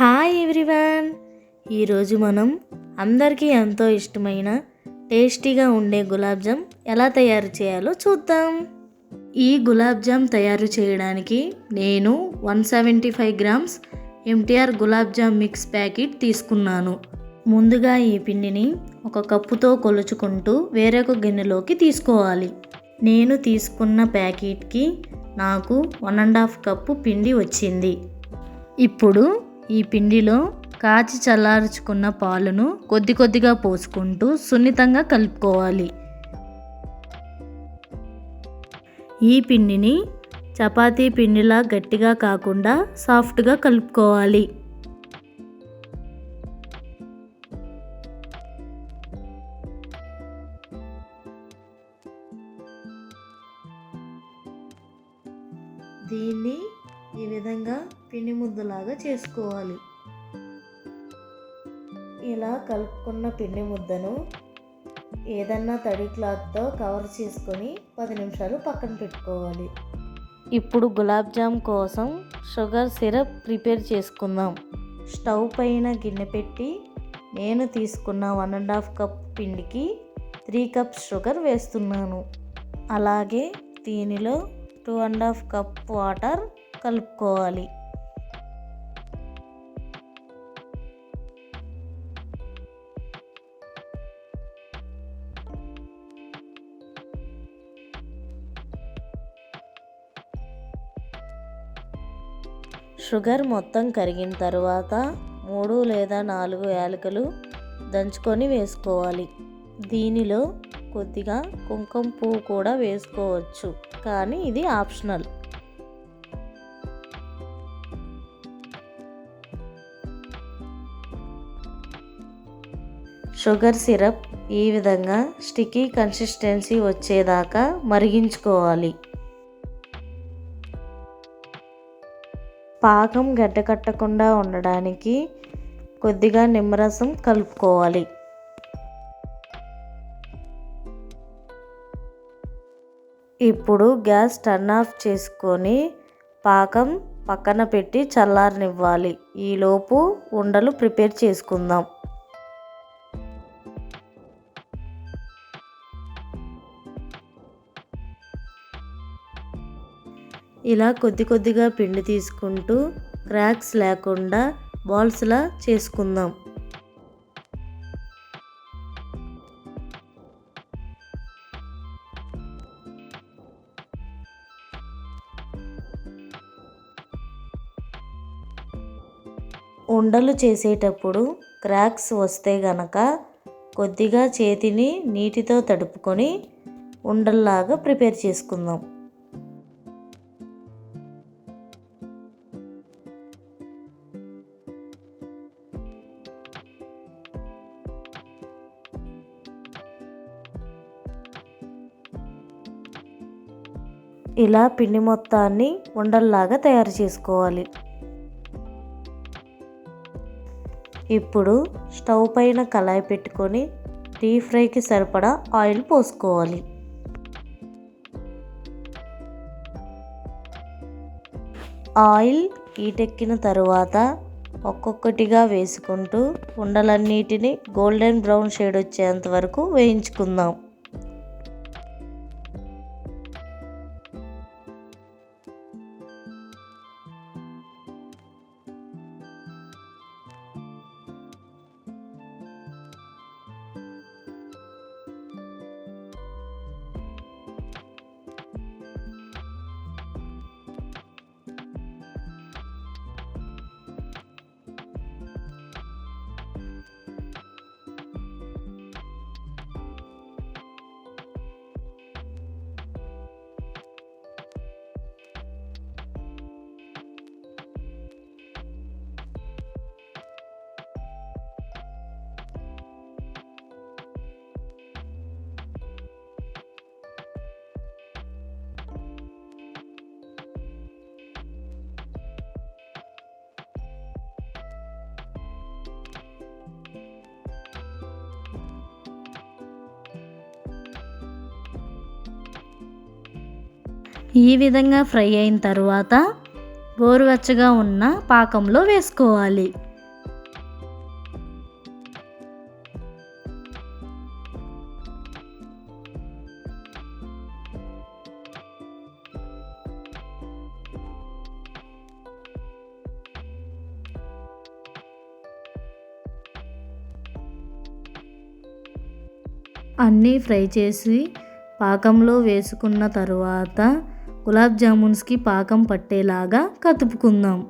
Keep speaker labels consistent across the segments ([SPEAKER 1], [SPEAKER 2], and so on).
[SPEAKER 1] Hi everyone. ఈరోజు మనం అందరికీ ఎంతో ఇష్టమైన టేస్టీగా ఉండే గులాబ్ జామ్ ఎలా తయారు చేయాలో చూద్దాం. ఈ గులాబ్ జామ్ తయారు చేయడానికి నేను one seventy five grams MTR gulab jam mix packet తీసుకున్నాను. ముందుగా ఈ పిండిని ఒక కప్పుతో కొలుచుకుంటూ వేరొక గిన్నెలోకి తీసుకోవాలి. నేను తీసుకున్న ప్యాకెట్కి నాకు వన్ అండ్ హాఫ్ కప్పు పిండి వచ్చింది. ఇప్పుడు ఈ పిండిలో కాచి చల్లార్చుకున్న పాలను కొద్ది కొద్దిగా పోసుకుంటూ సున్నితంగా కలుపుకోవాలి. ఈ పిండిని చపాతీ పిండిలా గట్టిగా కాకుండా సాఫ్ట్గా కలుపుకోవాలి. దీన్ని ఈ విధంగా పిండి ముద్దలాగా చేసుకోవాలి. ఇలా కలుపుకున్న పిండి ముద్దను ఏదన్నా తడి క్లాత్తో కవర్ చేసుకొని పది నిమిషాలు పక్కన పెట్టుకోవాలి. ఇప్పుడు గులాబ్ జామ్ కోసం షుగర్ సిరప్ ప్రిపేర్ చేసుకుందాం. స్టవ్ పైన గిన్నె పెట్టి నేను తీసుకున్న వన్ అండ్ హాఫ్ కప్ పిండికి త్రీ కప్స్ షుగర్ వేస్తున్నాను. అలాగే దీనిలో two and half cup water కలుపుకోవాలి. షుగర్ మొత్తం కరిగిన తర్వాత మూడు లేదా నాలుగు యాలకులు దంచుకొని వేసుకోవాలి. దీనిలో కొద్దిగా కుంకుమ పువ్వు కూడా వేసుకోవచ్చు కానీ ఇది ఆప్షనల్. షుగర్ సిరప్ ఈ విధంగా స్టికీ కన్సిస్టెన్సీ వచ్చేదాకా మరిగించుకోవాలి. పాకం గడ్డకట్టకుండా ఉండడానికి కొద్దిగా నిమ్మరసం కలుపుకోవాలి. ఇప్పుడు గ్యాస్ టర్న్ ఆఫ్ చేసుకొని పాకం పక్కన పెట్టి చల్లారనివ్వాలి. ఈలోపు ఉండలు ప్రిపేర్ చేసుకుందాం. ఇలా కొద్ది కొద్దిగా పిండి తీసుకుంటూ క్రాక్స్ లేకుండా బాల్స్లా చేసుకుందాం. ఉండలు చేసేటప్పుడు క్రాక్స్ వస్తే గనక కొద్దిగా చేతిని నీటితో తడుపుకొని ఉండల్లాగా ప్రిపేర్ చేసుకుందాం. ఇలా పిండి మొత్తాన్ని ఉండల్లాగా తయారు చేసుకోవాలి. ఇప్పుడు స్టవ్ పైన కళాయి పెట్టుకొని డీప్ ఫ్రైకి సరిపడా ఆయిల్ పోసుకోవాలి. ఆయిల్ ఈటెక్కిన తరువాత ఒక్కొక్కటిగా వేసుకుంటూ ఉండలన్నిటిని గోల్డెన్ బ్రౌన్ షేడ్ వచ్చేంత వరకు వేయించుకుందాం. ఈ విధంగా ఫ్రై అయిన తర్వాత గోరువెచ్చగా ఉన్న పాకంలో వేసుకోవాలి. అన్నీ ఫ్రై చేసి పాకంలో వేసుకున్న తరువాత గులాబ్ జామున్స్కి పాకం పట్టేలాగా కదుపుకుందాం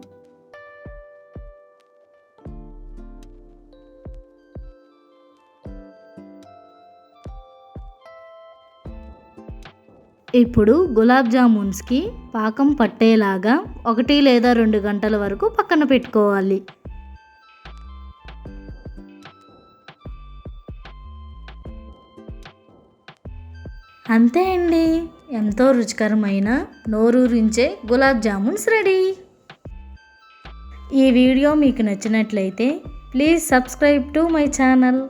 [SPEAKER 1] ఇప్పుడు గులాబ్ జామున్స్కి పాకం పట్టేలాగా ఒకటి లేదా రెండు గంటల వరకు పక్కన పెట్టుకోవాలి. అంతే అండి. ఎంతో రుచికరమైన నోరూరించే గులాబ్ జామున్స్ రెడీ. ఈ వీడియో మీకు నచ్చినట్లయితే please subscribe to my channel.